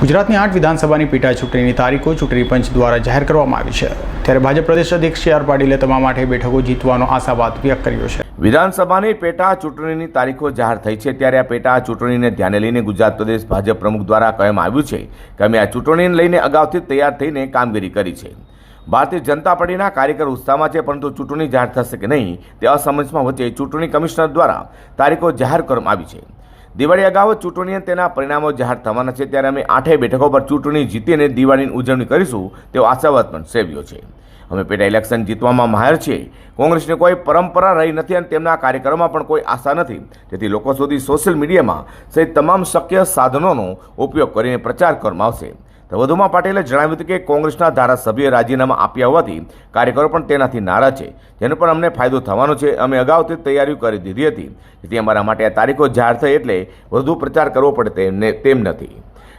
ગુજરાતની આઠ વિધાનસભાની પેટા ચૂંટણીની તારીખો ચૂંટણી પંચ દ્વારા જાહેર કરવામાં આવી છે. ત્યારે ભાજપ પ્રદેશ અધ્યક્ષ સી આર પાટીલે તમામ આઠે બેઠકો જીતવાનો આશાવાદ વ્યક્ત કર્યો છે. વિધાનસભાની પેટા ચૂંટણીની તારીખો જાહેર થઈ છે ત્યારે આ પેટા ચૂંટણીને ધ્યાને લઈને ગુજરાત પ્રદેશ ભાજપ પ્રમુખ દ્વારા કહેવામાં આવ્યું છે કે અમે આ ચૂંટણીને લઈને અગાઉથી તૈયાર થઈને કામગીરી કરી છે. ભારતીય જનતા પાર્ટીના કાર્યકર ઉત્સાહમાં છે, પરંતુ ચૂંટણી જાહેર થશે કે નહીં તે અસમજમાં વચ્ચે ચૂંટણી કમિશનર દ્વારા તારીખો જાહેર કરવામાં આવી છે. દિવાળી અગાઉ ચૂંટણી તેના પરિણામો જાહેર થવાના છે. ત્યારે અમે આઠેય બેઠકો પર ચૂંટણી જીતીને દિવાળીની ઉજવણી કરીશું તેવો આશાવાદ પણ સેવ્યો છે. અમે પેટા ઇલેક્શન જીતવામાં માહેર છીએ. કોંગ્રેસની કોઈ પરંપરા રહી નથી અને તેમના કાર્યક્રમમાં પણ કોઈ આશા નથી. તેથી લોકો સુધી સોશિયલ મીડિયામાં સહિત તમામ શક્ય સાધનોનો ઉપયોગ કરીને પ્રચાર કરવામાં આવશે. તો વધુમાં પાટીલે જણાવ્યું હતું કે કોંગ્રેસના ધારાસભ્યોએ રાજીનામા આપ્યા હોવાથી કાર્યકરો પણ તેનાથી નારાજ છે. જેનો પણ અમને ફાયદો થવાનો છે. અમે અગાઉથી તૈયારીઓ કરી દીધી હતી. જેથી અમારા માટે આ તારીખો જાહેર થઈ એટલે વધુ પ્રચાર કરવો પડે તેમ નથી.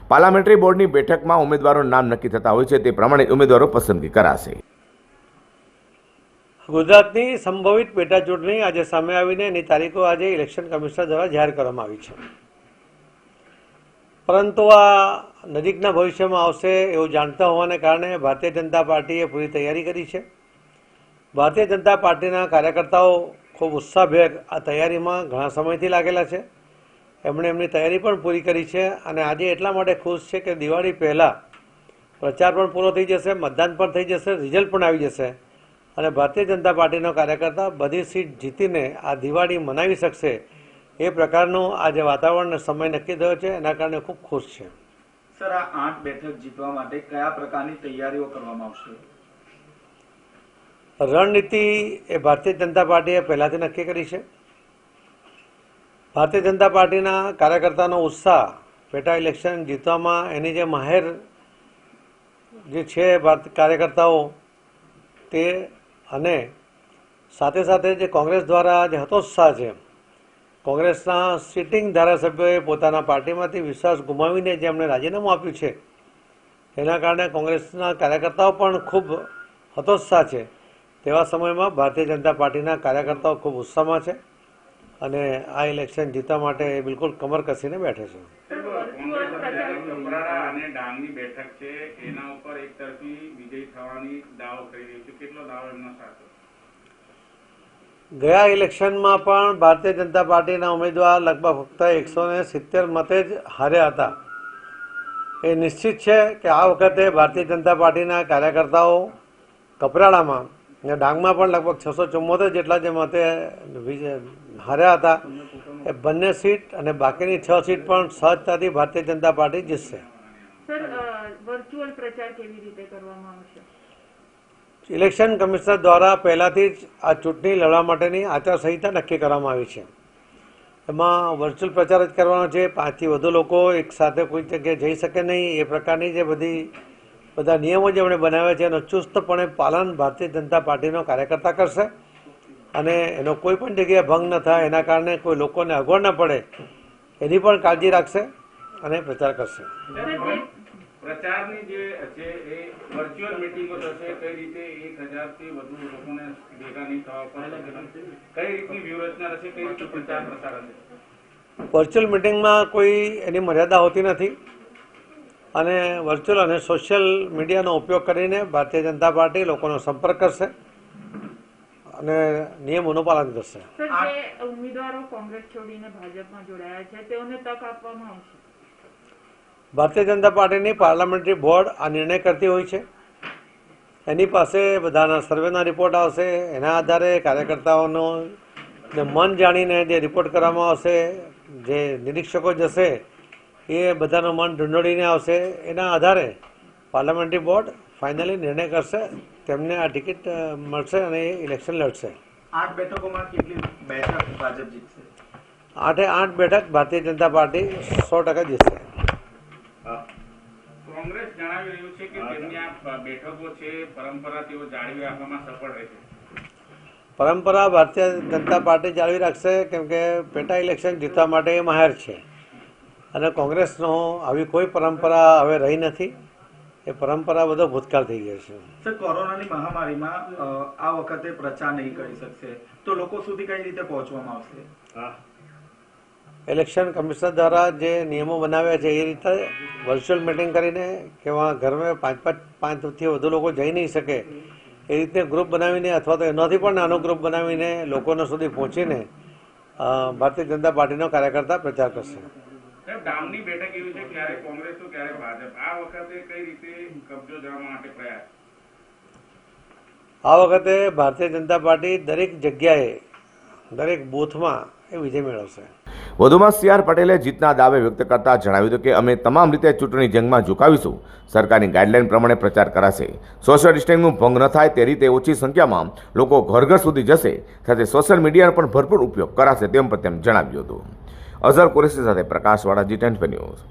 પાર્લામેન્ટરી બોર્ડની બેઠકમાં ઉમેદવારોનું નામ નક્કી થતા હોય છે. તે પ્રમાણે ઉમેદવારો પસંદગી કરાશે. ગુજરાતની સંભવિત પેટા ચૂંટણી આજે સામે આવીને એની તારીખો આજે ઇલેક્શન કમિશનર દ્વારા જાહેર કરવામાં આવી છે. પરંતુ આ નજીકના ભવિષ્યમાં આવશે એવું જાણતા હોવાને કારણે ભારતીય જનતા પાર્ટીએ પૂરી તૈયારી કરી છે. ભારતીય જનતા પાર્ટીના કાર્યકર્તાઓ ખૂબ ઉત્સાહભેર આ તૈયારીમાં ઘણા સમયથી લાગેલા છે. એમણે એમની તૈયારી પણ પૂરી કરી છે અને આજે એટલા માટે ખુશ છે કે દિવાળી પહેલાં પ્રચાર પણ પૂરો થઈ જશે, મતદાન પણ થઈ જશે, રિઝલ્ટ પણ આવી જશે અને ભારતીય જનતા પાર્ટીનો કાર્યકર્તા બધી સીટ જીતીને આ દિવાળી મનાવી શકશે એ પ્રકારનું આજે વાતાવરણ સમય નક્કી થયો છે એના કારણે ખૂબ ખુશ છે. સર આ આઠ બેઠક જીતવા માટે કયા પ્રકારની તૈયારીઓ કરવામાં આવશે? રણનીતિ એ ભારતીય જનતા પાર્ટીએ પહેલાંથી નક્કી કરી છે. ભારતીય જનતા પાર્ટીના કાર્યકર્તાનો ઉત્સાહ પેટા ઇલેક્શન જીતવામાં એની જે માહેર જે છે ભારત કાર્યકર્તાઓ તે અને સાથે સાથે જે કોંગ્રેસ દ્વારા જે હતોત્સાહ છે કોંગ્રેસના સિટિંગ ધારાસભ્યોએ પોતાના પાર્ટીમાંથી વિશ્વાસ ગુમાવીને જે એમણે રાજીનામું આપ્યું છે, એના કારણે કોંગ્રેસના કાર્યકર્તાઓ પણ ખૂબ હતોત્સાહ છે. તેવા સમયમાં ભારતીય જનતા પાર્ટીના કાર્યકર્તાઓ ખૂબ ઉત્સાહમાં છે અને આ ઇલેક્શન જીતવા માટે એ બિલકુલ કમર કસીને બેઠે છે. બેઠક છે, એના ઉપર એક તરફી વિજય થવાની દાવો કરી રહ્યું છે. કેટલો દાવો એમનો સાચો? ગયા ઇલેક્શનમાં પણ ભારતીય જનતા પાર્ટીના ઉમેદવાર લગભગ ફક્ત એકસો ને સિત્તેર મતે જ હાર્યા હતા. એ નિશ્ચિત છે કે આ વખતે ભારતીય જનતા પાર્ટીના કાર્યકર્તાઓ કપરાડામાં અને ડાંગમાં પણ લગભગ છસો ચુમ્મોતેર જેટલા જે મતે હાર્યા હતા, એ બંને સીટ અને બાકીની છ સીટ પણ સહજતાથી ભારતીય જનતા પાર્ટી જીતશે. સર વર્ચ્યુઅલ પ્રચાર કેવી રીતે કરવામાં આવશે? ઇલેક્શન કમિશનર દ્વારા પહેલાંથી જ આ ચૂંટણી લડવા માટેની આચારસંહિતા નક્કી કરવામાં આવી છે. એમાં વર્ચ્યુઅલ પ્રચાર જ કરવાનો છે. પાંચથી વધુ લોકો એક સાથે કોઈ જગ્યાએ જઈ શકે નહીં. એ પ્રકારની જે બધી, બધા નિયમો જે એમણે બનાવ્યા છે, એનો ચુસ્તપણે પાલન ભારતીય જનતા પાર્ટીનો કાર્યકર્તા કરશે. અને એનો કોઈ પણ જગ્યાએ ભંગ ન થાય. એના કારણે કોઈ લોકોને અગવડ ન પડે. એની પણ કાળજી રાખશે અને પ્રચાર કરશે. પ્રચારની જે છે એ વર્ચ્યુઅલ મિટિંગો થશે કઈ રીતે એક હજારથી વધુ લોકોને ભેગા નહીં થવા પડે કઈ રીતની વ્યૂહરચના રહેશે કઈ રીતે પ્રચાર પ્રસાર હશે? વર્ચ્યુઅલ મિટિંગમાં કોઈ એની મર્યાદા હોતી નથી અને વર્ચ્યુઅલ અને સોશિયલ મીડિયાનો ઉપયોગ કરીને ભારતીય જનતા પાર્ટી લોકોનો સંપર્ક કરશે અને નિયમોનું પાલન કરશે. ઉમેદવારો કોંગ્રેસ છોડીને ભાજપમાં જોડાયા છે તેઓને તક આપવામાં આવશે? ભારતીય જનતા પાર્ટીની પાર્લામેન્ટરી બોર્ડ આ નિર્ણય કરતી હોય છે. એની પાસે બધાના સર્વેના રિપોર્ટ આવશે એના આધારે કાર્યકર્તાઓનો ને મન જાણીને જે રિપોર્ટ કરવામાં આવશે જે નિરીક્ષકો જશે એ બધાનું મન ઢૂંઢોળીને આવશે. એના આધારે પાર્લામેન્ટરી બોર્ડ ફાઇનલી નિર્ણય કરશે તેમને આ ટિકિટ મળશે અને એ ઇલેક્શન લડશે. આઠ બેઠકોમાં કેટલી બેઠક ભાજપ જીતશે? આઠે આઠ બેઠક ભારતીય જનતા પાર્ટી સો ટકા જીતશે. કોંગ્રેસ જણાવી રહ્યું છે કે તેમની આ બેઠકો છે પરંપરા તેઓ જાળવી રાખવામાં સફળ રહેશે પરંપરા ભારતીય જનતા પાર્ટી જાળવી રાખશે કેમ કે પેટા ઇલેક્શન જીતવા માટે એ માહેર છે. અને કોંગ્રેસનો આવી કોઈ પરંપરા હવે રહી નથી. એ પરંપરા બધો ભૂતકાળ થઈ ગયો છે. સર કોરોનાની મહામારીમાં આ વખતે પ્રચાર નહીં કરી શકશે. તો લોકો સુધી કઈ રીતે પહોંચવામાં આવશે? ઇલેક્શન કમિશનર દ્વારા જે નિયમો બનાવ્યા છે એ રીતે વર્ચ્યુઅલ મિટિંગ કરીને કે વहाँ ઘરમાં પાંચ પાંચ પાંચથી વધુ લોકો જઈ નહીં શકે એ રીતે ગ્રુપ બનાવીને અથવા તો એનાથી પણ નાનો ગ્રુપ બનાવીને લોકોના સુધી પહોંચીને ભારતીય જનતા પાર્ટીનો કાર્યકર્તા પ્રચાર કરશે. સાહેબ બેઠક એવી છે ક્યારે કોંગ્રેસ તો ક્યારે ભાજપ. આ વખતે કઈ રીતે કબજો જવા માટે પ્રયાસ? આ વખતે ભારતીય જનતા પાર્ટી દરેક જગ્યાએ દરેક બૂથમાં એ વિજય મેળવશે. વધુમાં સી આર પટેલે જીતના દાવે વ્યક્ત કરતા જણાવ્યું હતું કે અમે તમામ રીતે ચૂંટણી જંગમાં ઝુકાવીશું. સરકારની ગાઈડલાઈન પ્રમાણે પ્રચાર કરાશે. સોશિયલ ડિસ્ટન્સનું ભંગ ન થાય તે રીતે ઓછી સંખ્યામાં લોકો ઘર ઘર સુધી જશે સાથે સોશિયલ મીડિયાનો પણ ભરપૂર ઉપયોગ કરાશે તેમ પણ તેમ જણાવ્યું હતું. અઝર કુરેશી સાથે પ્રકાશવાળા જી ટેન્ટ ન્યૂઝ.